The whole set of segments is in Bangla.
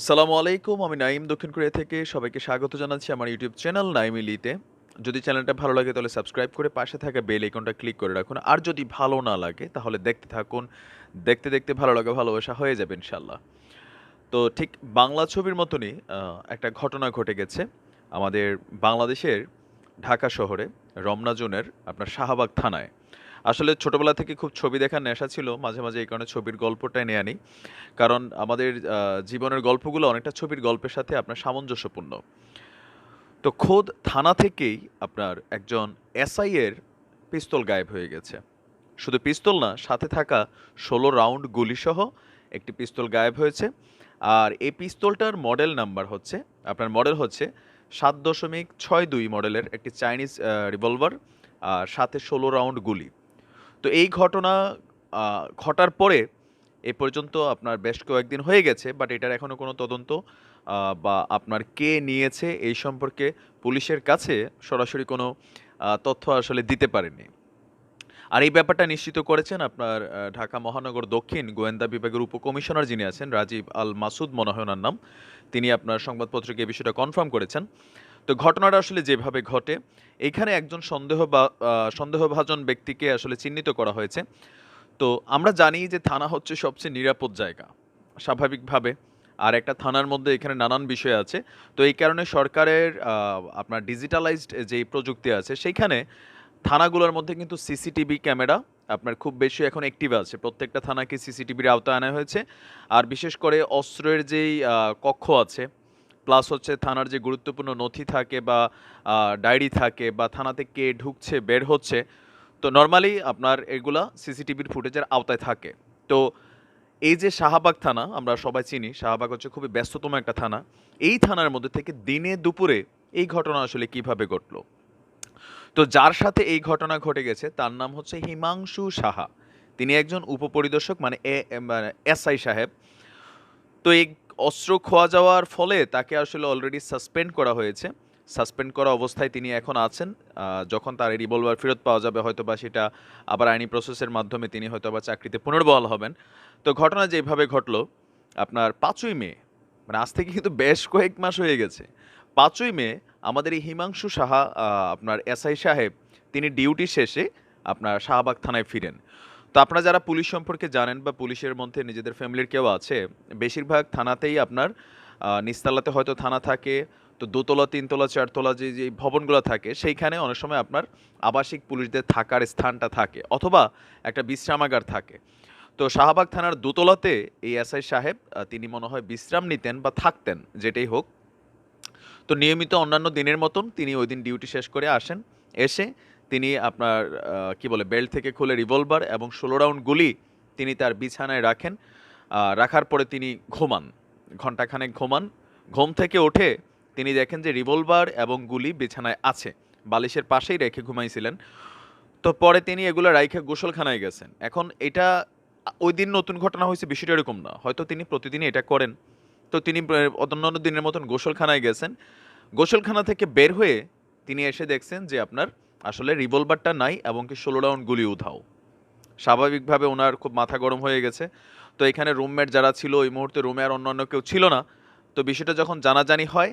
আসসালামু আলাইকুম, আমি নাইম দক্ষিণ কোরিয়া থেকে সবাইকে স্বাগত জানাচ্ছি আমার ইউটিউব চ্যানেল নাইমিলিতে যদি চ্যানেলটা ভালো লাগে তাহলে সাবস্ক্রাইব করে পাশে থাকা বেল আইকনটা ক্লিক করে রাখুন। আর যদি ভালো না লাগে তাহলে দেখতে থাকুন। দেখতে দেখতে ভালো লাগা, ভালোবাসা হয়ে যাবে ইনশাল্লাহ তো ঠিক বাংলা ছবির মতনই একটা ঘটনা ঘটে গেছে। আমাদের বাংলাদেশের ঢাকা শহরে রমনা জোনের আপনার শাহবাগ থানায়। আসলে ছোটবেলা থেকে খুব ছবি দেখার নেশা ছিল, মাঝে মাঝে এই কারণে ছবির গল্পটাই নিয়ে আনি। কারণ আমাদের জীবনের গল্পগুলো অনেকটা ছবির গল্পের সাথে আপনার সামঞ্জস্যপূর্ণ। তো খোদ থানা থেকেই আপনার একজন এসআই এর পিস্তল গায়েব হয়ে গেছে। শুধু পিস্তল না, সাথে থাকা ষোলো রাউন্ড গুলিসহ একটি পিস্তল গায়েব হয়েছে। আর এই পিস্তলটার মডেল নাম্বার হচ্ছে, আপনার মডেল হচ্ছে সাত দশমিক ছয় দুই মডেলের একটি চাইনিজ রিভলভার, আর সাথে ষোলো রাউন্ড গুলি। তো এই ঘটনা ঘটার পরে এ পর্যন্ত আপনার বেশ কয়েকদিন হয়ে গেছে বাট এটার এখনও কোনো তদন্ত বা আপনার কে নিয়েছে এই সম্পর্কে পুলিশের কাছে সরাসরি কোনো তথ্য আসলে দিতে পারেনি আর এই ব্যাপারটা নিশ্চিত করেছেন আপনার ঢাকা মহানগর দক্ষিণ গোয়েন্দা বিভাগের উপকমিশনার যিনি আছেন রাজীব আল মাসুদ মনে হয় ওনার নাম। তিনি আপনার সংবাদপত্রকে এই বিষয়টা কনফার্ম করেছেন। তো ঘটনাটা আসলে যেভাবে ঘটে এইখানে একজন সন্দেহ সন্দেহভাজন ব্যক্তিকে আসলে চিহ্নিত করা হয়েছে। তো আমরা জানি যে থানা হচ্ছে সবচেয়ে নিরাপদ জায়গা, স্বাভাবিকভাবে। আর একটা থানার মধ্যে এখানে নানান বিষয় আছে। তো এই কারণে সরকারের আপনার ডিজিটালাইজড যেই প্রযুক্তি আছে, সেইখানে থানাগুলোর মধ্যে কিন্তু সিসিটিভি ক্যামেরা আপনার খুব বেশি এখন অ্যাক্টিভ আছে। প্রত্যেকটা থানাকে সিসিটিভির আওতায় আনা হয়েছে। আর বিশেষ করে অস্ত্রের যেই কক্ষ আছে প্লাস হচ্ছে থানার যে গুরুত্বপূর্ণ নথি থাকে বা ডায়েরি থাকে বা থানাতে কে ঢুকছে, বের হচ্ছে, তো নর্মালি আপনার এগুলা সিসিটিভির ফুটেজের আওতায় থাকে। তো এই যে শাহবাগ থানা, আমরা সবাই চিনি, শাহবাগ হচ্ছে খুবই ব্যস্ততম একটা থানা। এই থানার মধ্যে থেকে দিনে দুপুরে এই ঘটনা আসলে কীভাবে ঘটলো? তো যার সাথে এই ঘটনা ঘটে গেছে, তার নাম হচ্ছে হিমাংশু সাহা। তিনি একজন উপপরিদর্শক মানে এসআই সাহেব। তো এই অস্ত্র খোয়া যাওয়ার ফলে তাকে আসলে অলরেডি সাসপেন্ড করা হয়েছে। সাসপেন্ড করা অবস্থায় তিনি এখন আছেন। যখন তার রিভলভার ফেরত পাওয়া যাবে হয়তো বা সেটা আবার আইনি প্রসেসের মাধ্যমে তিনি হয়তো বা চাকরিতে পুনর্বহাল হবেন। তো ঘটনা যেভাবে ঘটলো, আপনার পাঁচই মে মানে আজ থেকে কিন্তু বেশ কয়েক মাস হয়ে গেছে। পাঁচই মে আমাদের এই হিমাংশু সাহা আপনার এসআই সাহেব, তিনি ডিউটি শেষে আপনার শাহবাগ থানায় ফিরেন। তো আপনারা যারা পুলিশ সম্পর্কে জানেন বা পুলিশের মধ্যে নিজেদের ফ্যামিলির কেউ আছে বেশিরভাগ থানাতেই আপনার আহ, নিচতলাতে হয়তো থানা থাকে তো দোতলা তিনতলা চারতলা যে যে ভবনগুলো থাকে সেইখানে অনেক সময় আপনার আবাসিক পুলিশদের থাকার স্থানটা থাকে অথবা একটা বিশ্রামাগার থাকে। তো শাহবাগ থানার দোতলাতে এই এসআই সাহেব তিনি মনে হয় বিশ্রাম নিতেন বা থাকতেন যেটাই হোক। তো নিয়মিত অন্যান্য দিনের মতন তিনি ওই দিন ডিউটি শেষ করে আসেন এসে তিনি আপনার কি বলে, বেল্ট থেকে খুলে রিভলভার এবং ষোলো রাউন্ড গুলি তিনি তার বিছানায় রাখেন। রাখার পরে তিনি ঘুমান ঘন্টাখানেক ঘুমান। ঘুম থেকে ওঠে তিনি দেখেন যে রিভলভার এবং গুলি বিছানায় আছে, বালিশের পাশেই রেখে ঘুমাইছিলেন। তো পরে তিনি এগুলো রাইখে গোসলখানায় গেছেন। এখন এটা, ওই দিন নতুন ঘটনা হয়েছে, বিষয়টা এরকম না। হয়তো তিনি প্রতিদিনই এটা করেন। তো তিনি অন্যান্য দিনের মতন গোসলখানায় গেছেন। গোসলখানা থেকে বের হয়ে তিনি এসে দেখছেন যে আপনার আসলে রিভলভারটা নাই এবং কি ষোলো রাউন্ড গুলি উধাও। স্বাভাবিকভাবে ওনার খুব মাথা গরম হয়ে গেছে। তো এখানে রুমমেট যারা ছিল ওই মুহূর্তে রুমে আর অন্যান্য কেউ ছিল না। তো বিষয়টা যখন জানাজানি হয়,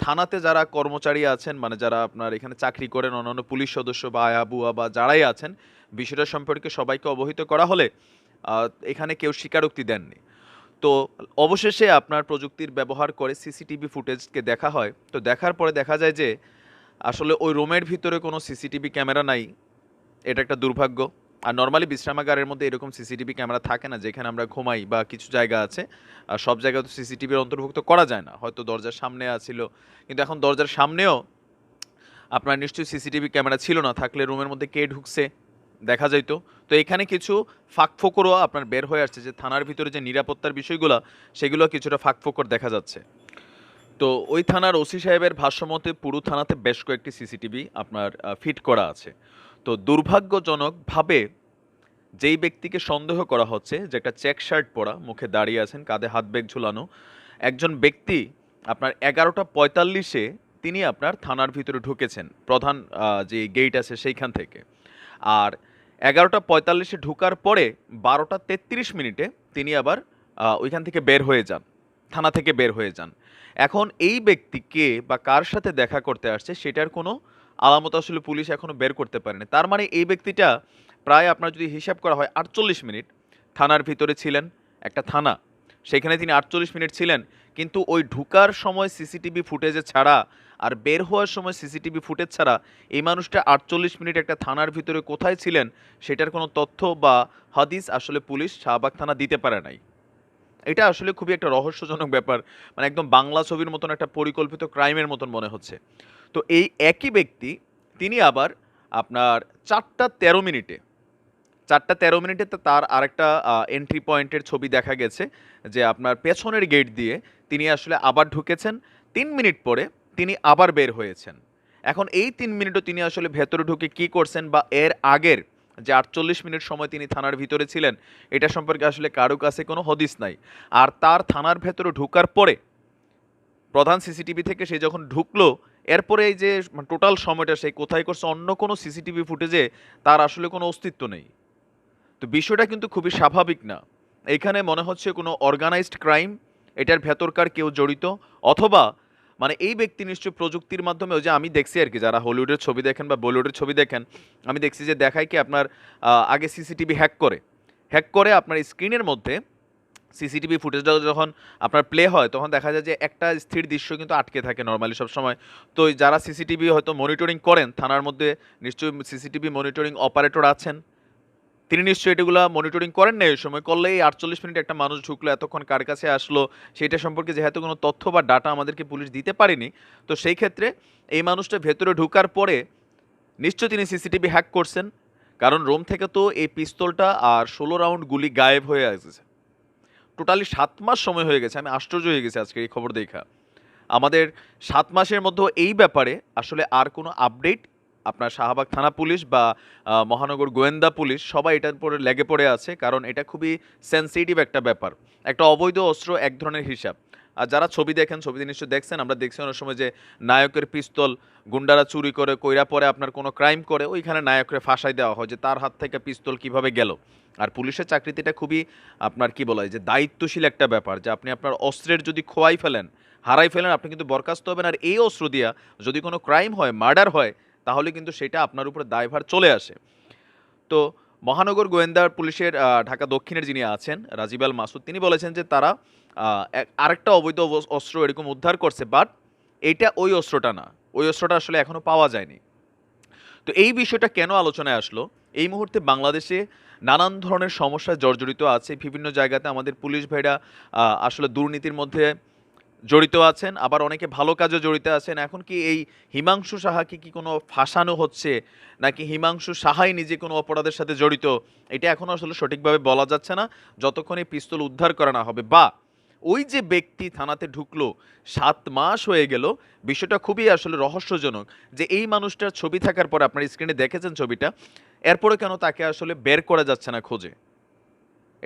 থানাতে যারা কর্মচারী আছেন মানে যারা আপনার এখানে চাকরি করেন, অন্যান্য পুলিশ সদস্য বা আয়া বুয়া বা যারাই আছেন, বিষয়টা সম্পর্কে সবাইকে অবহিত করা হলে এখানে কেউ স্বীকারোক্তি দেননি। তো অবশেষে আপনার প্রযুক্তির ব্যবহার করে সিসিটিভি ফুটেজকে দেখা হয়। তো দেখার পরে দেখা যায় যে আসলে ওই রুমের ভিতরে কোনো সিসিটিভি ক্যামেরা নাই, এটা একটা দুর্ভাগ্য। আর নর্মালি বিশ্রামাগারের মধ্যে এরকম সিসিটিভি ক্যামেরা থাকে না, যেখানে আমরা ঘুমাই বা কিছু জায়গা আছে, আর সব জায়গায় তো সিসিটিভির অন্তর্ভুক্ত করা যায় না। হয়তো দরজার সামনে আছিল, কিন্তু এখন দরজার সামনেও আপনার নিশ্চয়ই সিসিটিভি ক্যামেরা ছিল না, থাকলে রুমের মধ্যে কে ঢুকছে, দেখা যাইতো। তো এখানে কিছু ফাঁকফোকরও আপনার বের হয়ে আসছে, যে থানার ভিতরে যে নিরাপত্তার বিষয়গুলো, সেগুলো কিছুটা ফাঁকফোকর দেখা যাচ্ছে। তো ওই থানার ওসি সাহেবের ভাষ্যমতে পুরো থানাতে বেশ কয়েকটি সিসিটিভি আপনার ফিট করা আছে। তো দুর্ভাগ্যজনকভাবে যেই ব্যক্তিকে সন্দেহ করা হচ্ছে, যে একটা চেক শার্ট পরা, মুখে দাঁড়িয়ে আছেন, কাঁধে হাত ব্যাগ ঝুলানো, একজন ব্যক্তি আপনার এগারোটা পঁয়তাল্লিশে তিনি আপনার থানার ভিতরে ঢুকেছেন, প্রধান যে গেট আছে সেইখান থেকে। আর এগারোটা পঁয়তাল্লিশে ঢুকার পরে বারোটা তেত্রিশ মিনিটে তিনি আবার ওইখান থেকে বের হয়ে যান, থানা থেকে বের হয়ে যান। এখন এই ব্যক্তি কে বা কার সাথে দেখা করতে আসছে সেটার কোনো আলামত আসলে পুলিশ এখনও বের করতে পারেনি। তার মানে এই ব্যক্তিটা প্রায় আপনার যদি হিসাব করা হয় আটচল্লিশ মিনিট থানার ভিতরে ছিলেন, একটা থানা, সেখানে তিনি আটচল্লিশ মিনিট ছিলেন। কিন্তু ওই ঢুকার সময় সিসিটিভি ফুটেজে ছাড়া আর বের হওয়ার সময় সিসিটিভি ফুটেজ ছাড়া এই মানুষটা আটচল্লিশ মিনিট একটা থানার ভিতরে কোথায় ছিলেন সেটার কোনো তথ্য বা হাদিস আসলে পুলিশ শাহবাগ থানা দিতে পারে নাই। এটা আসলে খুবই একটা রহস্যজনক ব্যাপার। মানে একদম বাংলা ছবির মতন একটা পরিকল্পিত ক্রাইমের মতন মনে হচ্ছে। তো এই একই ব্যক্তি, তিনি আবার আপনার চারটা তেরো মিনিটে, চারটা তেরো মিনিটে তার আরেকটা এন্ট্রি পয়েন্টের ছবি দেখা গেছে যে আপনার পেছনের গেট দিয়ে তিনি আসলে আবার ঢুকেছেন। তিন মিনিট পরে তিনি আবার বের হয়েছেন। এখন এই তিন মিনিটও তিনি আসলে ভেতরে ঢুকে কি করছেন বা এর আগের যে আটচল্লিশ মিনিট সময় তিনি থানার ভিতরে ছিলেন, এটা সম্পর্কে আসলে কারও কাছে কোনো হদিস নাই। আর তার থানার ভেতরে ঢুকার পরে প্রধান সিসিটিভি থেকে সে যখন ঢুকলো, এরপরে এই যে টোটাল সময়টা সে কোথায় করছে, অন্য কোনো সিসিটিভি ফুটেজে তার আসলে কোনো অস্তিত্ব নেই। তো বিষয়টা কিন্তু খুবই স্বাভাবিক না। এখানে মনে হচ্ছে কোনো অর্গানাইজড ক্রাইম এটার ভেতরকার কেউ জড়িত, অথবা মানে এই ব্যক্তি নিশ্চয়ই প্রযুক্তির মাধ্যমে, ওই যে আমি দেখছি আর কি, যারা হলিউডের ছবি দেখেন বা বলিউডের ছবি দেখেন, আমি দেখছি যে দেখায় কি আপনার আগে সিসিটিভি হ্যাক করে। হ্যাক করে আপনার স্ক্রিনের মধ্যে সিসিটিভি ফুটেজটা যখন আপনার প্লে হয়, তখন দেখা যায় যে একটা স্থির দৃশ্য কিন্তু আটকে থাকে নর্মালি সবসময়। তো যারা সিসিটিভি হয়তো মনিটরিং করেন, থানার মধ্যে নিশ্চয়ই সিসিটিভি মনিটরিং অপারেটর আছেন তিনি নিশ্চয়ই এটাগুলো মনিটরিং করেন না এই সময় করলে এই আটচল্লিশ মিনিট একটা মানুষ ঢুকলো, এতক্ষণ কার কাছে আসলো, সেটা সম্পর্কে যেহেতু কোনো তথ্য বা ডাটা আমাদেরকে পুলিশ দিতে পারেনি, তো সেই ক্ষেত্রে এই মানুষটা ভেতরে ঢুকার পরে নিশ্চয় তিনি সিসিটিভি হ্যাক করছেন। কারণ রোম থেকে তো এই পিস্তলটা আর ষোলো রাউন্ড গুলি গায়েব হয়ে আসছে। টোটালি সাত মাস সময় হয়ে গেছে, আমি আশ্চর্য হয়ে গেছি আজকে এই খবর দেখা। আমাদের সাত মাসের মধ্যে এই ব্যাপারে আসলে আর কোনো আপডেট আপনার শাহবাগ থানা পুলিশ বা মহানগর গোয়েন্দা পুলিশ সবাই এটার পরে লেগে পড়ে আছে, কারণ এটা খুবই সেন্সিটিভ একটা ব্যাপার। একটা অবৈধ অস্ত্র এক ধরনের হিসাব। আর যারা ছবি দেখেন ছবিতে নিশ্চয় দেখছেন, আমরা দেখছি অনেক সময় যে নায়কের পিস্তল, গুন্ডারা চুরি করে, কইরা পরে আপনার কোনো ক্রাইম করে, ওইখানে নায়করে ফাঁসাই দেওয়া হয় যে তার হাত থেকে পিস্তল কীভাবে গেল। আর পুলিশের চাকরিতে এটা খুবই আপনার কি বলা হয় যে দায়িত্বশীল একটা ব্যাপার, যে আপনি আপনার অস্ত্রের যদি খোয়াই ফেলেন, হারাই ফেলেন, আপনি কিন্তু বরখাস্ত হবেন। আর এই অস্ত্র দিয়া যদি কোনো ক্রাইম হয় মার্ডার হয় তাহলে কিন্তু সেটা আপনার উপরে দায়ভার চলে আসে। তো মহানগর গোয়েন্দা পুলিশের ঢাকা দক্ষিণের যিনি আছেন, রাজীব আল মাসুদ, তিনি বলেছেন যে তারা আরেকটা অবৈধ অস্ত্র এরকম উদ্ধার করছে বাট এটা ওই অস্ত্রটা না। ওই অস্ত্রটা আসলে এখনও পাওয়া যায়নি। তো এই বিষয়টা কেন আলোচনায় আসলো? এই মুহূর্তে বাংলাদেশে নানান ধরনের সমস্যায় জর্জরিত আছে। বিভিন্ন জায়গাতে আমাদের পুলিশ ভাইরা আসলে দুর্নীতির মধ্যে জড়িত আছেন, আবার অনেকে ভালো কাজে জড়িত আছেন। এখন কি এই হিমাংশু সাহাকে কি কোনো ফাঁসানো হচ্ছে, নাকি হিমাংশু সাহাই নিজে কোনো অপরাধের সাথে জড়িত? এটা এখনও আসলে সঠিকভাবে বলা যাচ্ছে না, যতক্ষণ এই পিস্তল উদ্ধার করা না হবে। বা, ওই যে ব্যক্তি থানাতে ঢুকলো, সাত মাস হয়ে গেল, বিষয়টা খুবই আসলে রহস্যজনক যে এই মানুষটার ছবি থাকার পরে, আপনার স্ক্রিনে দেখেছেন ছবিটা, এরপরে কেন তাকে আসলে বের করা যাচ্ছে না খোঁজে?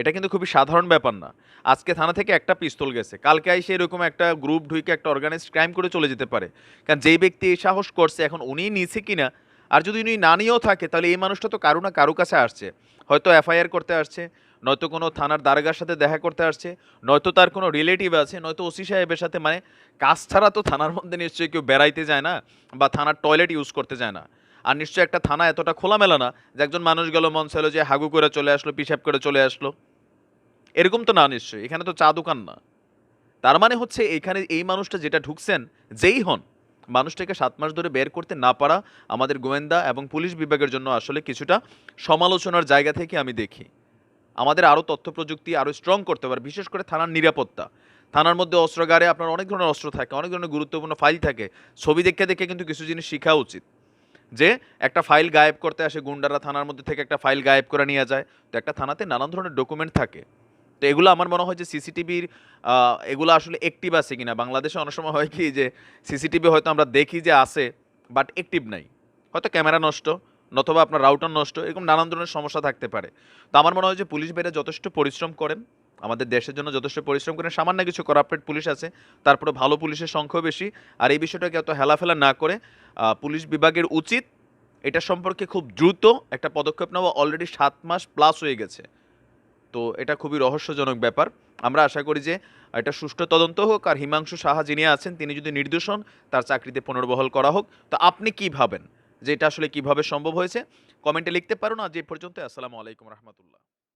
এটা কিন্তু খুবই সাধারণ ব্যাপার না। আজকে থানা থেকে একটা পিস্তল গেছে। কালকে আইসে এরকম একটা গ্রুপ ঢুকে একটা অর্গানাইজড ক্রাইম করে চলে যেতে পারে। কারণ যেই ব্যক্তি এই সাহস করছে, এখন উনি নিছে কিনা, আর যদি উনি না নিয়েও থাকে, তাহলে এই মানুষটা তো কারও না কারও কাছে আসছে। হয়তো এফআইআর করতে আসছে, নয়তো কোনো থানার দারোগার সাথে দেখা করতে আসছে, নয়তো তার কোনো রিলেটিভ আছে, নয়তো ওসি সাহেবের সাথে মানে কাজ ছাড়া তো থানার মধ্যে নিশ্চয়ই কেউ বেড়াইতে যায় না, বা থানার টয়লেট ইউজ করতে যায় না। আর নিশ্চয়ই একটা থানা এতটা খোলামেলা না যে একজন মানুষ গেল, মন চাইলো যে হাগু করে চলে আসলো পিসাব করে চলে আসলো। এরকম তো না নিশ্চয়ই, এখানে তো চা দোকান না। তার মানে হচ্ছে এখানে এই মানুষটা যেটা ঢুকছেন, যেই হন, মানুষটাকে সাত মাস ধরে বের করতে না পারা আমাদের গোয়েন্দা এবং পুলিশ বিভাগের জন্য আসলে কিছুটা সমালোচনার জায়গা থেকে আমি দেখি। আমাদের আরও তথ্য প্রযুক্তি আরও স্ট্রং করতে পারে, বিশেষ করে থানার নিরাপত্তা। থানার মধ্যে অস্ত্রাগারে আপনার অনেক ধরনের অস্ত্র থাকে, অনেক ধরনের গুরুত্বপূর্ণ ফাইল থাকে। ছবি দেখে দেখে কিন্তু কিছু জিনিস শেখা উচিত। যে একটা ফাইল গায়েব করতে আসে, গুন্ডারা থানার মধ্যে থেকে একটা ফাইল গায়েব করে নিয়ে যায়, তো একটা থানাতে নানান ধরনের ডকুমেন্ট থাকে। তো এগুলো আমার মনে হয় যে সিসিটিভির এগুলো আসলে অ্যাক্টিভ আছে কিনা। বাংলাদেশে অনেক সময় হয় কি যে সিসিটিভি হয়তো আমরা দেখি যে আছে বাট অ্যাক্টিভ নাই। হয়তো ক্যামেরা নষ্ট, নতবা আপনার রাউটার নষ্ট, এরকম নানান ধরনের সমস্যা থাকতে পারে। তো আমার মনে হয় যে পুলিশ ভাইরা যথেষ্ট পরিশ্রম করেন, আমাদের দেশের জন্য যথেষ্ট পরিশ্রম করেন। সামান্য কিছু করাপ্টেড পুলিশ আছে তারপরে ভালো পুলিশের সংখ্যাও বেশি, আর এই বিষয়টাকে এত হেলাফেলা না করে পুলিশ বিভাগের উচিত, এটা সম্পর্কে খুব দ্রুত একটা পদক্ষেপ নেওয়া। অলরেডি সাত মাস প্লাস হয়ে গেছে। তো এটা খুবই রহস্যজনক ব্যাপার। আমরা আশা করি যে এটা সুষ্ঠু তদন্ত হোক আর হিমাংশু সাহা যিনি আছেন, তিনি যদি নির্দোষ হন, তার চাকরিতে পুনর্বহল করা হোক। তো আপনি কি ভাবেন? যে এটা আসলে কীভাবে সম্ভব হয়েছে? কমেন্টে লিখতে পারো না, যে পর্যন্ত আসসালামু আলাইকুম রহমতুল্লাহ।